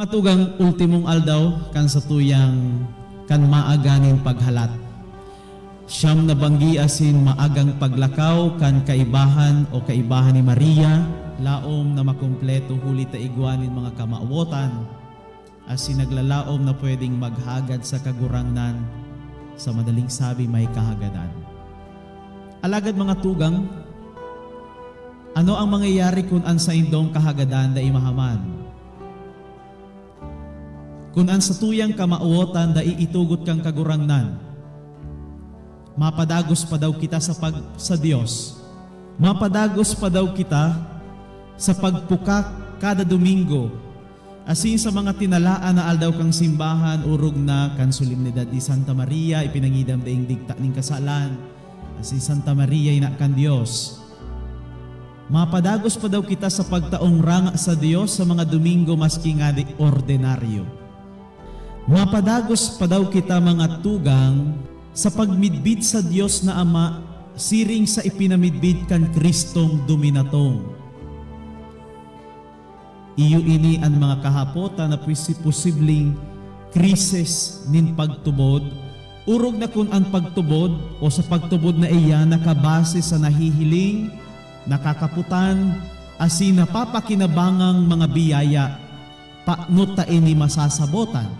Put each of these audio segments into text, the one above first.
Mga tugang ultimong aldaw kan sa tuyang kan maaganing paghalat. Siyam na banggi asin maagang paglakaw kan kaibahan o kaibahan ni Maria, laom na makumpleto huli ta igwanin mga kamaawotan, asin naglalaom na pwedeng maghagad sa kagurangnan, sa madaling sabi may kahagadan. Alagad mga tugang, ano ang mangyayari kung an sa indong kahagadan da imahaman? Kung an sa tuyang kamauotan da iitugot kang kagurangnan, mapadagos pa daw kita sa pag sa Dios. Mapadagos pa daw kita sa pagpukak kada Domingo. Asin sa mga tinalaan na aldaw kang simbahan, urog na kan solemnidad di Santa Maria, ipinangidam daing digta ning kasalan. Asin Santa Maria ina kan Dios. Mapadagos pa daw kita sa pagtaong ranga sa Dios sa mga Domingo maski nga di ordinaryo. Mapadagos pa daw kita mga tugang sa pagmidbid sa Dios na Ama siring sa ipinamidbid kan Kristong Dominatong. Iyo ini ang mga kahapota na posibleng krisis nin pagtubod, urog na kun ang pagtubod o sa pagtubod na iya nakabase sa nahihiling, nakakaputan, asin napapakinabangang mga biyaya, paano ta ini masasabotan.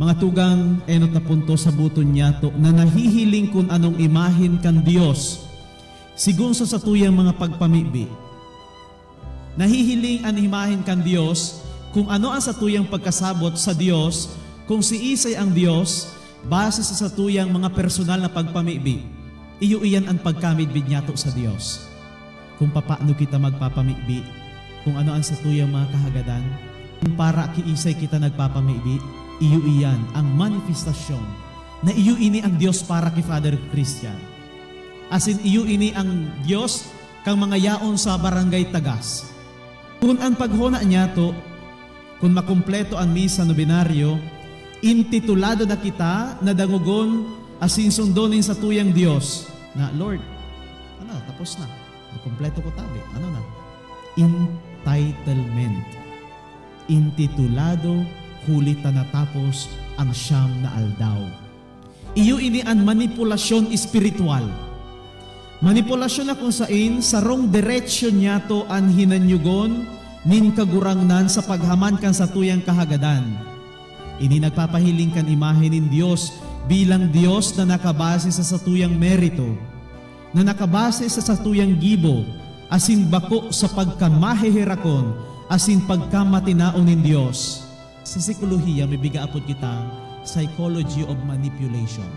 Mga tugang enot na punto sa buton niya to na nahihiling kun anong imahin kan Dios sigun sa satuyang mga pagpamibi. Nahihiling ang imahin kan Dios kung ano ang satuyang pagkasabot sa Dios kung si Isay ang Dios base sa satuyang mga personal na pagpamibi. Iyo iyan ang pagkamidbid niya to sa Dios. Kung papaano kita magpapamibi, kung ano ang satuyang mga kahagadan, kung para ki Isay kita nagpapamibi, iyo iyan ang manifestasyon na iyo ini ang Dios para kay Father Christian. As in, iyo ini ang Dios kang mga yaon sa barangay Tagas. Kung ang paghuna niya to, kung makumpleto ang misa nobinaryo, intitulado na kita na dangugon asin sundonin sa tuyang Dios na Lord, ano, tapos na. Makumpleto ko tabi. Ano na? Entitlement. Intitulado, huli ta natapos ang siyam na aldaw. Iyo ini ang manipulasyon espiritual. Manipulasyon na kung sain, sa wrong direction niya to ang hinanyugon nin kagurangnan sa paghaman kan sa tuyang kahagadan. Ini nagpapahiling kan imahe nin Dios bilang Dios na nakabase sa satuyang merito, na nakabase sa satuyang gibo, asin bako sa pagkamaheherakon, asin pagkamatinaon nin Dios. Sa psikolohiya, may bigaapod kita psychology of manipulation.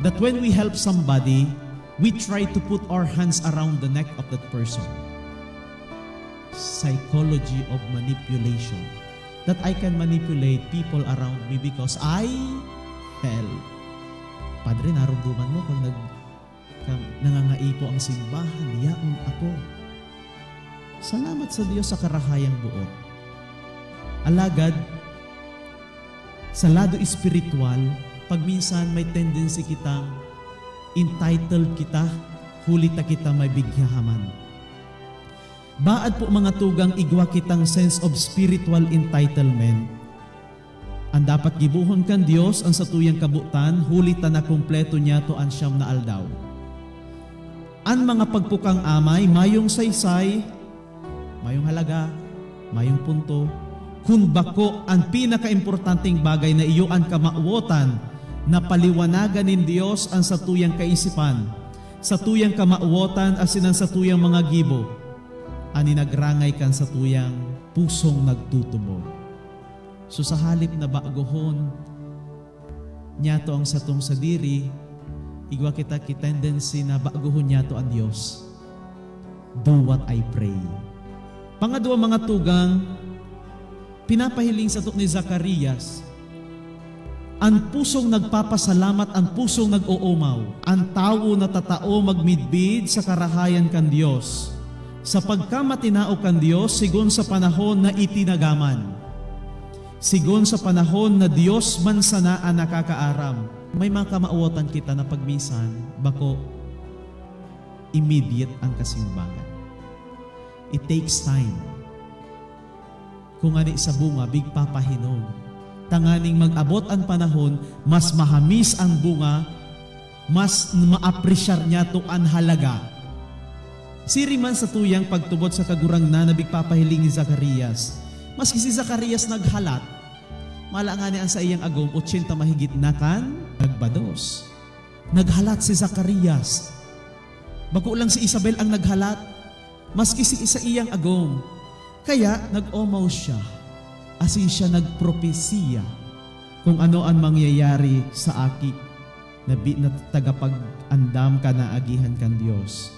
That when we help somebody, we try to put our hands around the neck of that person. Psychology of manipulation. That I can manipulate people around me because I help. Padre, narumduman mo kung nag, kang nangangaipo ang simbahan, yaon ako. Salamat sa Diyos sa karahayang buot. Alagad, sa lado espiritual, pag minsan may tendency kitang entitled kita, huli ta kita may bigyahaman. Baad po mga tugang igwa kitang sense of spiritual entitlement. Ang dapat gibuhon kan Dios ang satuyang kabutan, huli ta na kumpleto niya to ang siyam na aldaw. Ang mga pagpukang amay, mayong saysay, mayong halaga, mayong punto, kung bako ang pinakaimportanteng bagay na iyo ang kamauotan na paliwanagan ng Diyos ang satuyang kaisipan, satuyang kamauotan asin ang satuyang mga gibo, ani nagrangay kan satuyang pusong nagtutubo. So sa halip na bagohon, niya to ang satong sadiri, igwa kita ki tendency na bagohon niya to ang Diyos. Do what I pray. Pangadwa mga tugang, pinapahiling sa ni Zacarias, ang pusong nagpapasalamat, ang pusong nag-uumaw, ang tao na tatao magmidbid sa karahayan kan Diyos, sa pagkamatinao kan Diyos, sigon sa panahon na itinagaman, sigon sa panahon na Diyos man sana ang nakakaaram, may mga kamauotan kita na pagmisan, bako, immediate ang kasimbangan. It takes time. Kung ani sa bunga big papahinog. Tanganing mag-abot ang panahon, mas mahamis ang bunga, mas maapresyar niya to ang halaga. Siri man sa tuyang pagtubot sa kagurang na nabig papahiling ni Zacarias. Maski si Zacarias naghalat, mala nga ni ang sa iyang agom, 80 mahigit na kan, nagbados. Naghalat si Zacarias. Bako lang si Isabel ang naghalat, maski si isa iyang agom. Kaya nag-omaw siya, asin siya nagpropesiya kung ano ang mangyayari sa aki na, na tagapag-andam ka na agihan kan Diyos.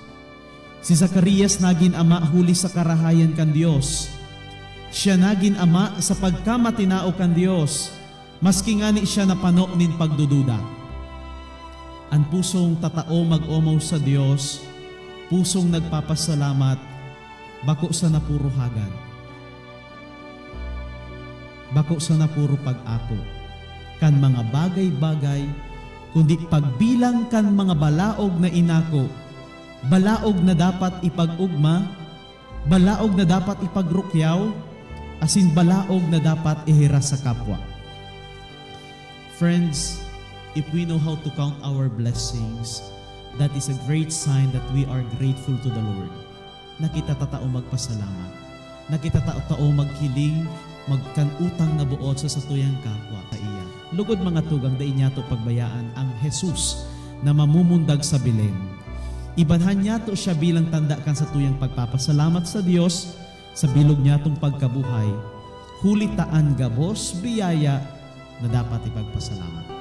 Si Zacarias naging ama huli sa karahayan kan Diyos. Siya naging ama sa pagkamatinao kan Diyos, maski nga ni siya napano nin pagdududa. Ang pusong tatao mag-omaw sa Diyos, pusong nagpapasalamat, bako sa napuruhagan. Bako sa napuro pag-ako. Kan mga bagay-bagay, kundi pagbilang kan mga balaog na inako, balaog na dapat ipag-ugma, balaog na dapat ipagrukyaw, asin balaog na dapat ihira sa kapwa. Friends, if we know how to count our blessings, that is a great sign that we are grateful to the Lord. Nakita tatao magpasalamat. Nakita tatao maghiling, magkanutang na buot sa satuyang kapwa sa iya. Lugod mga tugang da niya to pagbayaan ang Jesus na mamumundag sa Belen. Ibanhan niya to siya bilang tanda kan sa tuyang pagpapasalamat sa Diyos sa bilog niya tong pagkabuhay. Hulitaan gabos biyaya na dapat ipagpasalamat.